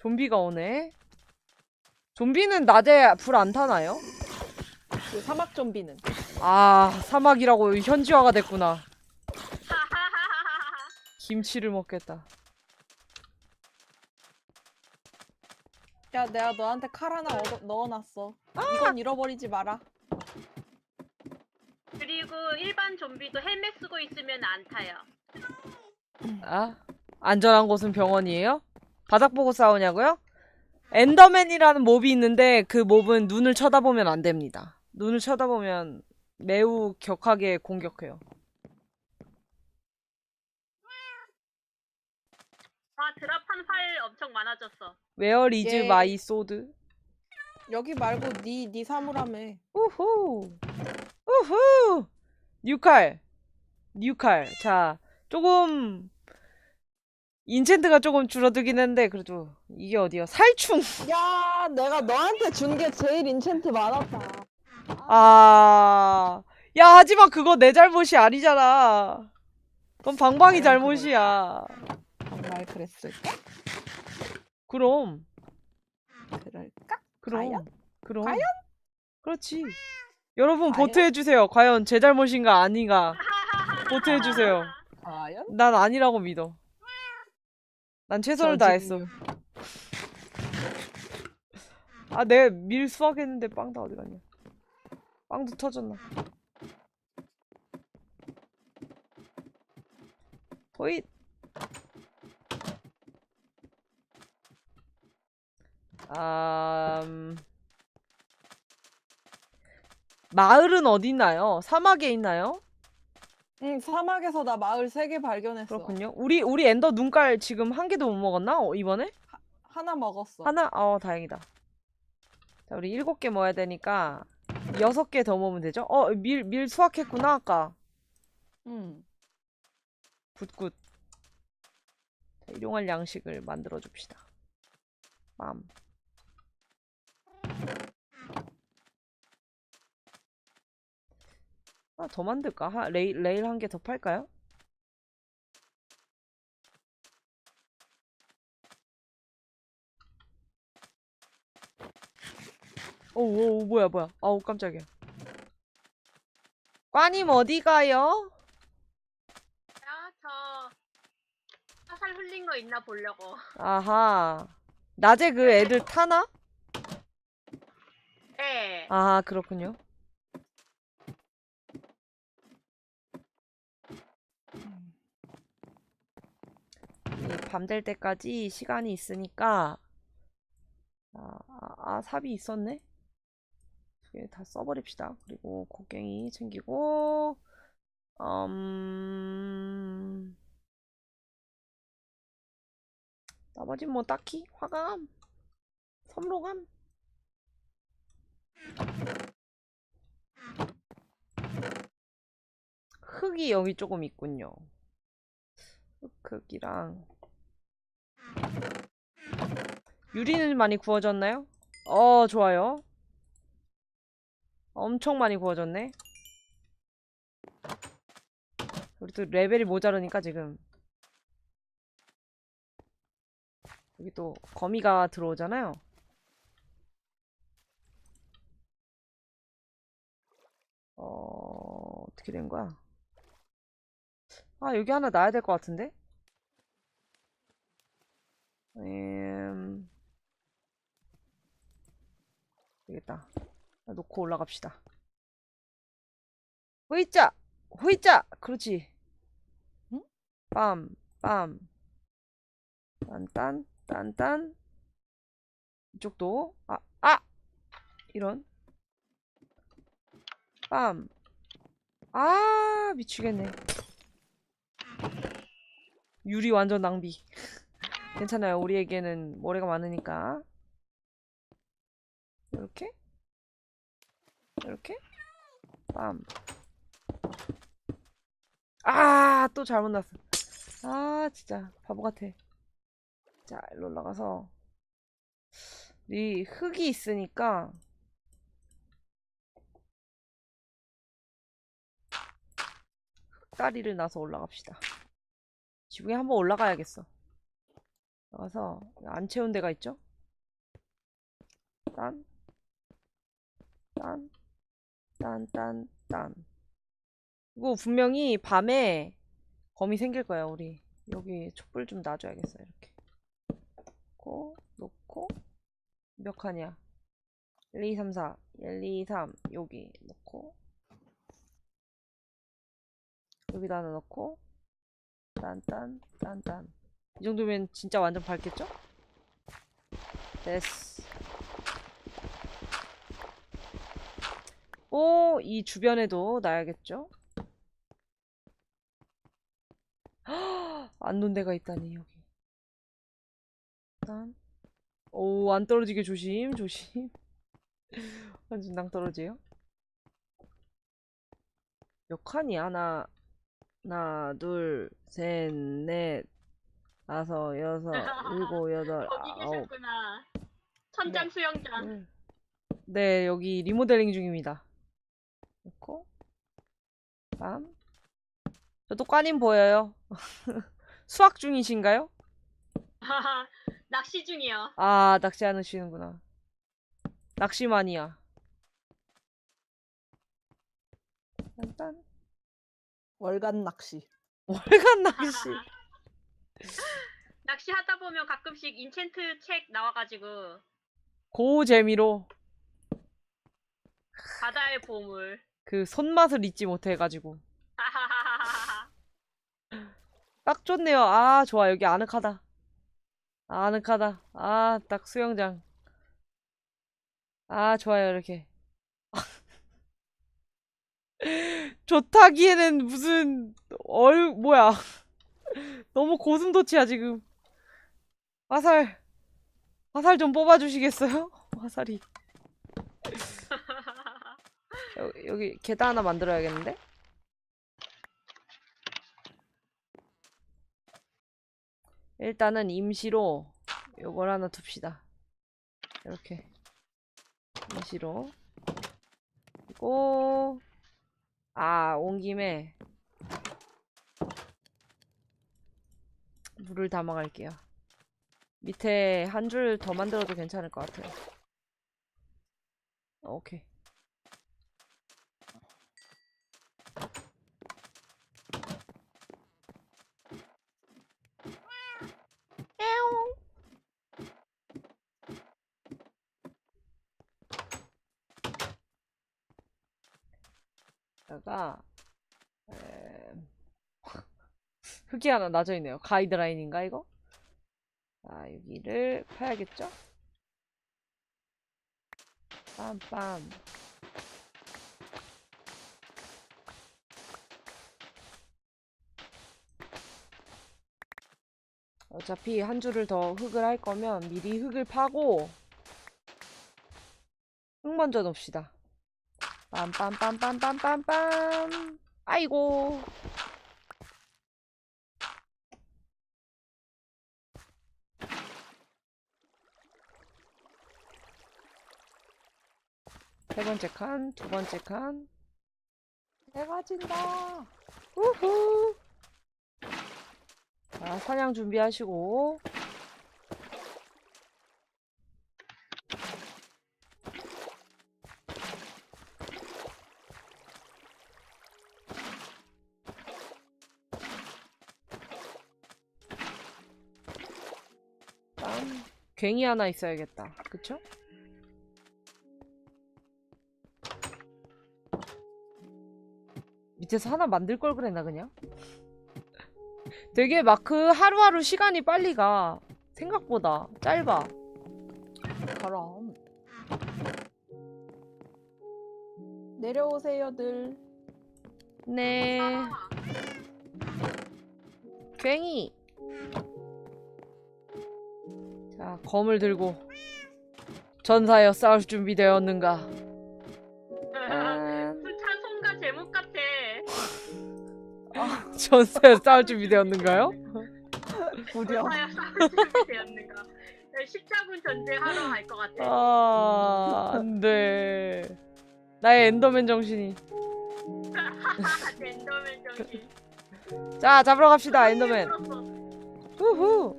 좀비가 오네. 좀비는 낮에 불 안 타나요? 그 사막 좀비는. 아, 사막이라고 현지화가 됐구나. 김치를 먹겠다. 야, 내가 너한테 칼 하나 얻어, 넣어놨어. 이건 잃어버리지 마라. 그리고 일반 좀비도 헬멧 쓰고 있으면 안 타요. 아, 안전한 곳은 병원이에요? 바닥 보고 싸우냐고요? 엔더맨이라는 몹이 있는데 그 몹은 눈을 쳐다보면 안 됩니다. 눈을 쳐다보면 매우 격하게 공격해요. 아 드랍한 활 엄청 많아졌어. Where is 예. my sword? 여기 말고 네, 네 사물함에. 우후! 우후! 뉴칼! 뉴칼. 자, 조금, 인챈트가 조금 줄어들긴 했는데, 그래도, 이게 어디야? 살충! 야, 내가 너한테 준 게 제일 인챈트 많았다. 아, 야, 하지만 그거 내 잘못이 아니잖아. 그건 방방이 잘못이야. 정말 그랬을까? 그럼, 그럴까? 그럼, 과연? 그럼. 과연? 그렇지. 여러분, 과연? 보트해주세요. 과연 제 잘못인가 아닌가. 보트해주세요. 과연? 난 아니라고 믿어. 난 최선을 다했어. 아, 내가 밀 수확했는데 빵 다 어디 갔냐? 빵도 터졌나? 호잇! 아, 음... 마을은 어디 있나요? 사막에 있나요? 응, 사막에서 나 마을 세 개 발견했어. 그렇군요. 우리 우리 엔더 눈깔 지금 한 개도 못 먹었나? 어, 이번에? 하나 먹었어. 하나? 어, 다행이다. 자, 우리 일곱 개 모아야 되니까 여섯 개 더 모으면 되죠? 어, 밀, 밀 수확했구나, 아까. 응. 굿굿. 자, 일용할 양식을 만들어 줍시다. 빰. 하나 더 만들까? 하, 레일, 레일 한 개 더 팔까요? 오, 오, 뭐야, 뭐야. 아우, 깜짝이야. 꽈님 어디 가요? 야, 저 화살 흘린 거 있나 보려고. 아하. 낮에 그 애들 타나? 네. 아, 그렇군요. 밤 될 때까지 시간이 있으니까 아, 아, 아, 삽이 있었네? 두 개 다 써버립시다. 그리고 곡괭이 챙기고 음... 나머진 뭐 딱히 화감, 섬로감 흙이 여기 조금 있군요. 흙흙이랑 유리는 많이 구워졌나요? 어, 좋아요. 엄청 많이 구워졌네. 우리 또 레벨이 모자르니까 지금 여기 또 거미가 들어오잖아요. 어, 어떻게 된 거야? 아, 여기 하나 놔야 될 것 같은데? 음, 되겠다. 자, 놓고 올라갑시다. 호이자! 호이자! 그렇지. 응? 빰, 빰. 딴딴, 딴딴. 이쪽도. 아, 아! 이런. 빰. 아, 미치겠네. 유리 완전 낭비. 괜찮아요. 우리에게는 모래가 많으니까. 이렇게? 이렇게? 빰. 아, 또 잘못 났어. 아, 진짜 바보 같아. 자, 일로 올라가서 이 흙이 있으니까 흙다리를 나서 올라갑시다. 지붕에 한번 올라가야겠어. 와서 안 채운 데가 있죠? 딴, 딴, 딴, 딴, 딴. 이거 분명히 밤에 거미 생길 거야, 우리. 여기 촛불 좀 놔줘야겠어, 이렇게. 놓고, 놓고, 몇 칸이야? 1, 2, 3, 4. 1, 2, 3. 여기 놓고. 여기다 하나 넣고. 딴, 딴, 딴, 딴. 이 정도면 진짜 완전 밝겠죠? 됐어. 오, 이 주변에도 놔야겠죠? 안 놓은 데가 있다니, 여기. 일단. 오, 안 떨어지게 조심, 조심. 완전 낭 떨어져요. 몇 칸이야? 하나, 하나, 둘, 셋, 넷, 다섯, 여섯, 일곱, 여덟, 거기 아홉. 계셨구나. 천장 수영장. 음. 네, 여기 리모델링 중입니다. 놓고, 빰. 저도 꽈님 보여요. 수학 중이신가요? 낚시 중이요. 아, 낚시 않으시는구나. 낚시마니아. 딴딴. 월간 낚시. 월간 낚시. 낚시 하다 보면 가끔씩 인챈트 책 나와가지고 고 재미로 바다의 보물. 그 손맛을 잊지 못해가지고. 딱 좋네요. 아, 좋아. 여기 아늑하다. 아늑하다. 아, 딱 수영장. 아, 좋아요. 이렇게. 좋다기에는 무슨 얼 뭐야? 너무 고슴도치야 지금. 화살 화살 좀 뽑아주시겠어요? 화살이 여기, 여기 계단 하나 만들어야겠는데? 일단은 임시로 요걸 하나 둡시다. 이렇게 임시로 그리고 아, 온 김에 물을 담아갈게요. 밑에 한 줄 더 만들어도 괜찮을 것 같아요. 오케이. 에옹. 다가 음, 흙이 하나 놔져 있네요. 가이드라인인가 이거? 자 여기를 파야겠죠? 빰빰. 어차피 한 줄을 더 흙을 할 거면 미리 흙을 파고 흙 먼저 넣읍시다. 빰빰빰빰빰빰빰. 아이고. 세 번째 칸, 두 번째 칸. 해가 진다. 우후. 자, 사냥 준비하시고. 빰. 괭이 하나 있어야겠다. 그쵸? 밑에서 하나 만들 걸 그랬나 그냥? 되게 막 그 하루하루 시간이 빨리 가. 생각보다 짧아. 그럼. 내려오세요들. 네. 아, 괭이. 자, 검을 들고 전사여 싸울 준비되었는가? 전사여 싸울 준비되었는가요? 무려. 사야 싸울 준비되었는가. 네, 십자군 전쟁하러 갈 것 같아. 아, 안 돼. 나의 엔더맨 정신이. 엔더맨 정신. 자, 잡으러 갑시다, 엔더맨. 풀었어. 후후.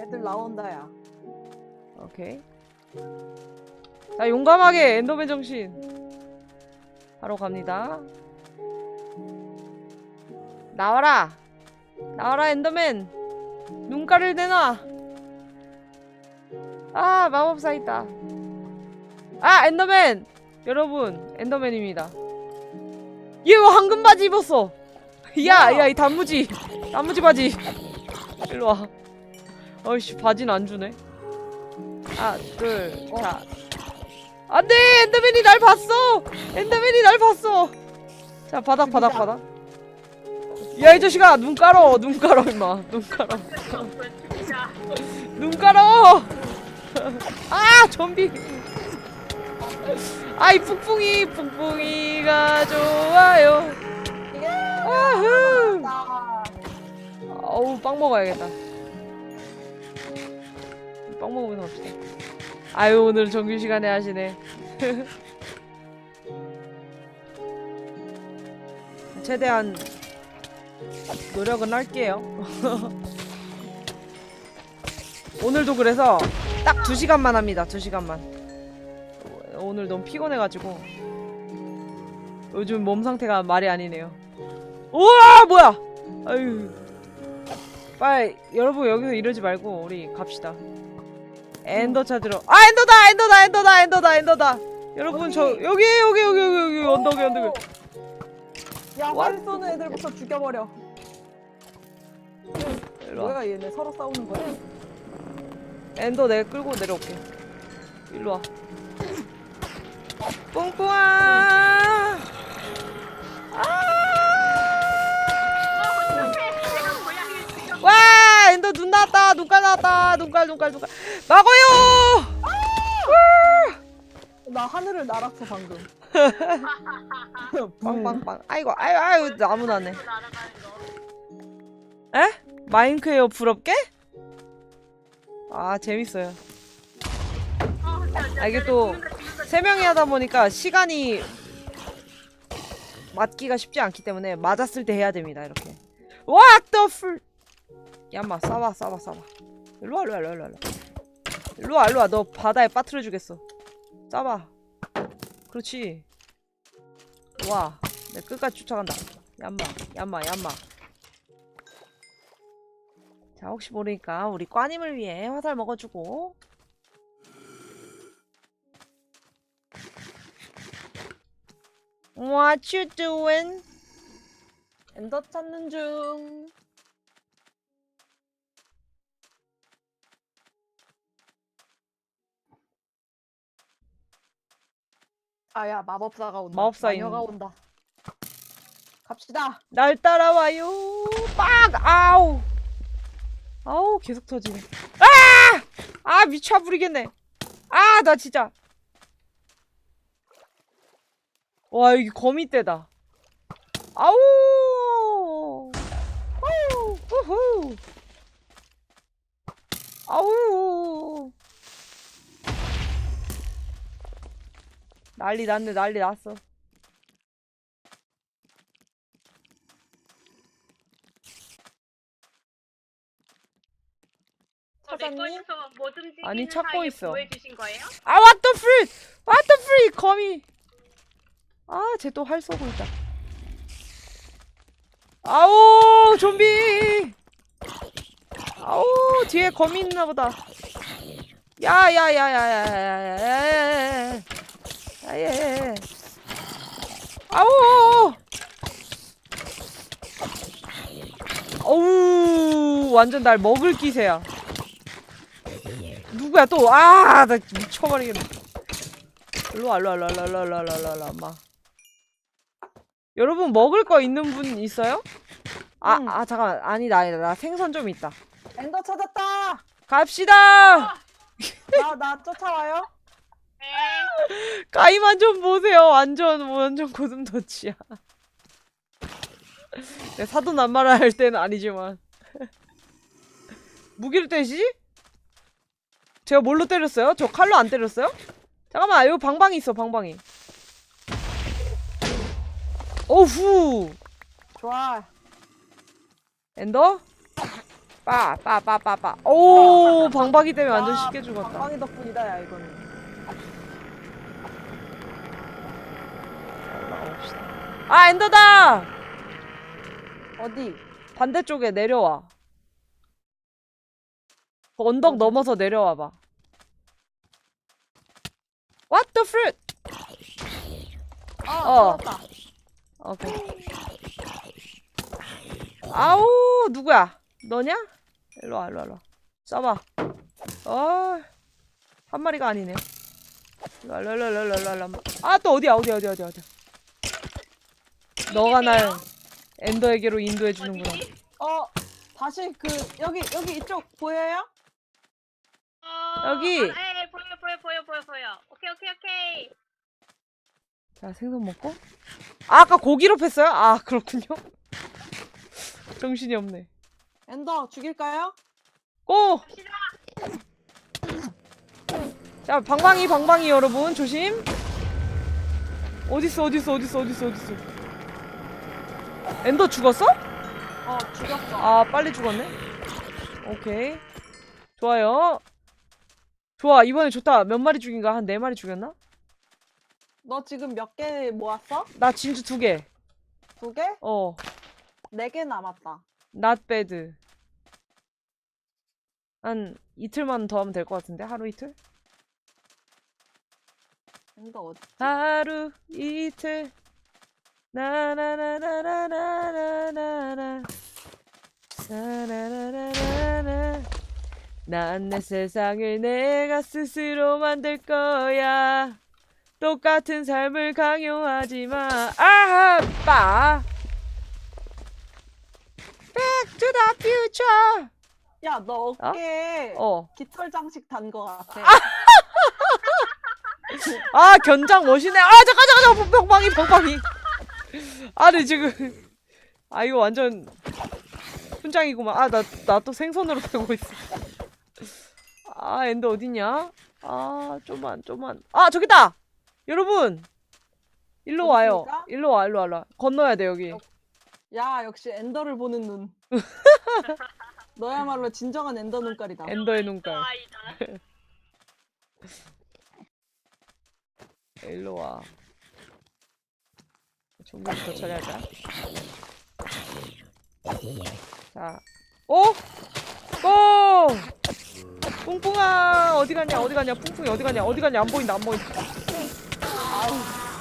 애들 나온다 야. 오케이. 자, 용감하게 엔더맨 정신. 바로 갑니다. 나와라. 나와라, 엔더맨. 눈가를 내놔. 아, 마법사 있다. 아, 엔더맨. 여러분, 엔더맨입니다. 얘 왜 황금 바지 입었어? 야, 뭐야? 야, 이 단무지. 단무지 바지. 일로 와. 어이씨, 바지는 안 주네. 하나, 둘, 자. 안 돼! 엔더맨이 날 봤어! 엔더맨이 날 봤어! 자, 바닥, 바닥. 바닥. 야, 이 자식아! 눈 깔어! 눈 깔어, 임마. 눈 깔어. 눈 깔어! 아! 좀비! 아이, 뿡뿡이! 뿡뿡이가 좋아요! 아흐! 나. 어우, 빵 먹어야겠다. 빵 먹으면서 갑시다. 아유, 오늘 정규 시간에 하시네. 최대한 노력은 할게요. 오늘도 그래서 딱 2시간만 합니다. 2시간만. 오늘 너무 피곤해가지고. 요즘 몸 상태가 말이 아니네요. 우와! 뭐야! 아유. 빨리 여러분 여기서 이러지 말고 우리 갑시다. 엔더 찾으러. 아 엔더다 엔더다 엔더다 엔더다 엔더다. 여러분 저? 여기 여기 여기 여기 여기 언덕에 언덕에. 야, 와. 활 쏘는 애들부터 죽여버려. 일로 와. 뭐야 얘네 서로 싸우는 거야? 엔더 내가 끌고 내려올게. 일로 와. 뿡뿡아. 아. 와 엔더 눈 나왔다 눈깔 나왔다 눈깔 눈깔 눈깔 막어요. 나 하늘을 날았어 방금. 빵빵빵. 아이고 아유 아유 나무 나네. 에? 마인크예요 부럽게? 아 재밌어요. 아, 이게 자, 또 죽는다, 죽는다, 세 명이 하다 보니까 시간이 맞기가 쉽지 않기 때문에 맞았을 때 해야 됩니다 이렇게. What the f 야마 싸봐 싸봐 싸봐. 일로 와 일로 와 일로 와 일로 와. 일로 와 일로 와 너 바다에 빠뜨려 주겠어. 싸봐. 그렇지. 와. 내 끝까지 쫓아간다. 얌마 얌마 얌마. 자 혹시 모르니까 우리 꽈님을 위해 화살 먹어주고 What you doing? 엔더 찾는 중. 아야 마법사가 온다. 마법사인. 마녀가 온다. 갑시다. 날 따라와요. 빡! 아우. 아우 계속 터지네. 아! 아 미쳐 부리겠네. 아 나 진짜. 와 여기 거미떼다. 아우. 아우. 우후. 아우. 난리 났네 난리 났어. 어, 내 찾았니? 아니, 찾고 있어. 아 what the freak! What the freak! 거미. 아, 쟤 또 활 쏘고 있다. 아오, 좀비. 아오, 뒤에 거미 있나 보다. 야, 야, 야, 야, 야, 야, 야, 야, 야, 아, 예, 예, 예. 아우! 어우, 완전 날 먹을 기세야. 누구야 또? 아, 나 미쳐버리겠네. 일로 와, 일로 와, 일로 와, 일로 와, 일로 와, 일로 여러분 먹을 거 있는 분 있어요? 아, 응. 아 잠깐만. 아니 나, 나 생선 좀 있다. 엔더 찾았다. 갑시다. 아, 나나 쫓아와요? 네. 가이만 좀 보세요. 완전 완전 고슴도치야. 내 사돈 남말을 할 때는 아니지만 무기를 때리지? 제가 뭘로 때렸어요? 저 칼로 안 때렸어요? 잠깐만 여기 방방이 있어 방방이. 어후 좋아. 엔더 빠, 빠, 빠, 빠, 빠. 오, 방박이 때문에 완전 아, 쉽게 죽었다. 방방이 덕분이다 야 이거는. 봅시다. 아, 엔더다! 어디? 반대쪽에 내려와. 그 언덕? 넘어서 내려와봐. What the fruit? 아 어. 찾았다. 오케이. 아우, 누구야? 너냐? 일로 와, 일로 와, 일로 와. 쏴봐. 어, 한 마리가 아니네. 일로와. 아, 또 어디야, 어디야, 어디야, 어디야, 어디야. 너가 날 엔더에게로 인도해주는구나. 어디지? 어 다시 그 여기 여기 이쪽 보여요? 어, 여기. 아, 예, 보여 보여 보여 보여 보여. 오케이 오케이 오케이. 자, 생선 먹고. 아, 아까 고기로 팼어요? 아, 그렇군요. 정신이 없네. 엔더 죽일까요? 고! 갑시다. 자, 방방이, 방방이 여러분, 조심. 어딨어, 어딨어, 어딨어, 어딨어, 어딨어. 엔더 죽었어? 어 죽였어. 아, 빨리 죽었네. 오케이. 좋아요. 좋아, 이번에 좋다. 몇 마리 죽인가? 한 네 마리 죽였나? 너 지금 몇 개 모았어? 나 진주 두 개. 두 개? 어, 네개 남았다. not bad. 한 이틀만 더 하면 될 것 같은데? 하루 이틀? 엔더 어디? 하루 이틀. 나나나나나나나나. 나 나나나나나. 난 내 세상을 내가 스스로 만들 거야. 똑같은 삶을 강요하지 마. 아빠. Back to the future. 야너 어깨에 어. 깃털 장식 단 거 같아. 아 견장 멋이네. 아 잠깐 잠깐 잠깐 병방이 병방이. 아니 지금 아 이거 완전 훈장이구만. 아 나 나 또 생선으로 배고 있어. 아 엔더 어딨냐? 아 좀만 좀만. 아 저기다. 여러분 일로 와요. 있습니까? 일로 와 일로 와 일로 와. 건너야 돼 여기. 야 역시 엔더를 보는 눈. 너야말로 진정한 엔더 눈깔이다. 엔더의 눈깔. 아이다. 일로 와. 좀비부터 처리하자. 자, 오, 고! 뿡뿡아 어디 갔냐 어디 갔냐 뿡뿡이 어디 갔냐 어디 갔냐 안 보인다 안 보인다.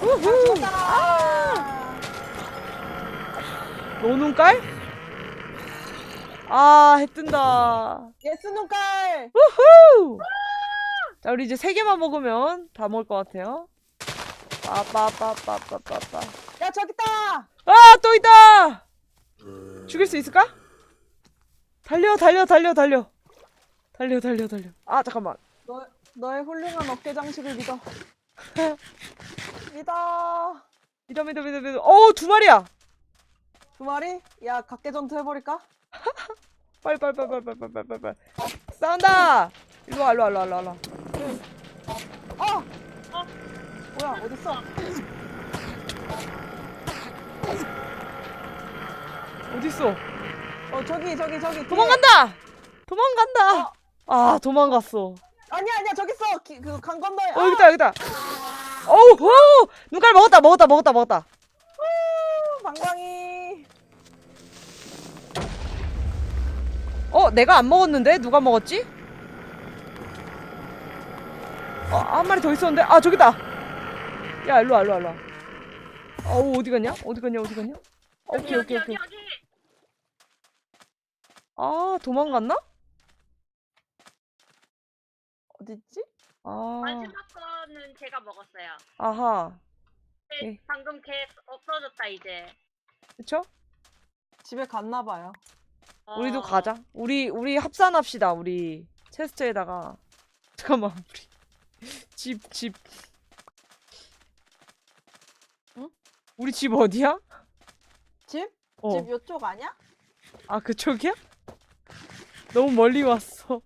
우후. 아, 너 눈깔? 아, 해 뜬다. 예스 눈깔. 후! 자, 우리 이제 세 개만 먹으면 다 먹을 것 같아요. 빠빠빠빠빠빠빠. 야 저기 있다. 아, 또 있다! 죽일 수 있을까? 달려, 달려, 달려, 달려. 달려, 달려, 달려. 아, 잠깐만. 너 너의 훌륭한 어깨 장식을 믿어. 믿어. 믿어, 믿어, 믿어, 믿어. 어우, 두 마리야! 두 마리? 야 각계 전투 해버릴까? 빨리, 빨리, 빨리, 빨리, 빨리, 빨리, 빨리, 빨리. 싸운다! 일로 와, 일로 와, 일로 와, 일로 와? 뭐야 어딨어? 어딨어? 어 저기 저기 저기. 뒤에. 도망간다! 도망간다! 아, 도망갔어. 아니야 아니야 저기 있어. 기, 그강 건너에. 어, 여기다, 여기다. 어우, 호! 눈깔 먹었다, 먹었다, 먹었다, 먹었다. 아, 방광이. 어, 내가 안 먹었는데? 누가 먹었지? 어, 한 마리 더 있었는데? 아, 저기다! 야, 일로 와, 일로 와, 일로 와. 어우, 어디 갔냐? 어디 갔냐, 어디 갔냐? 오케이, 여기 오케이, 여기 오케이. 여기. 아, 도망갔나? 어딨지? 아, 마지막 거는 제가 먹었어요. 아하. 근데 오케이. 방금 걔 없어졌다 이제. 그쵸? 집에 갔나 봐요. 어, 우리도 가자. 우리, 우리 합산합시다, 우리. 체스트에다가. 잠깐만, 우리. 집, 집. 응? 우리 집 어디야? 집? 어. 집 요쪽 아니야? 아, 그쪽이야? 너무 멀리 왔어.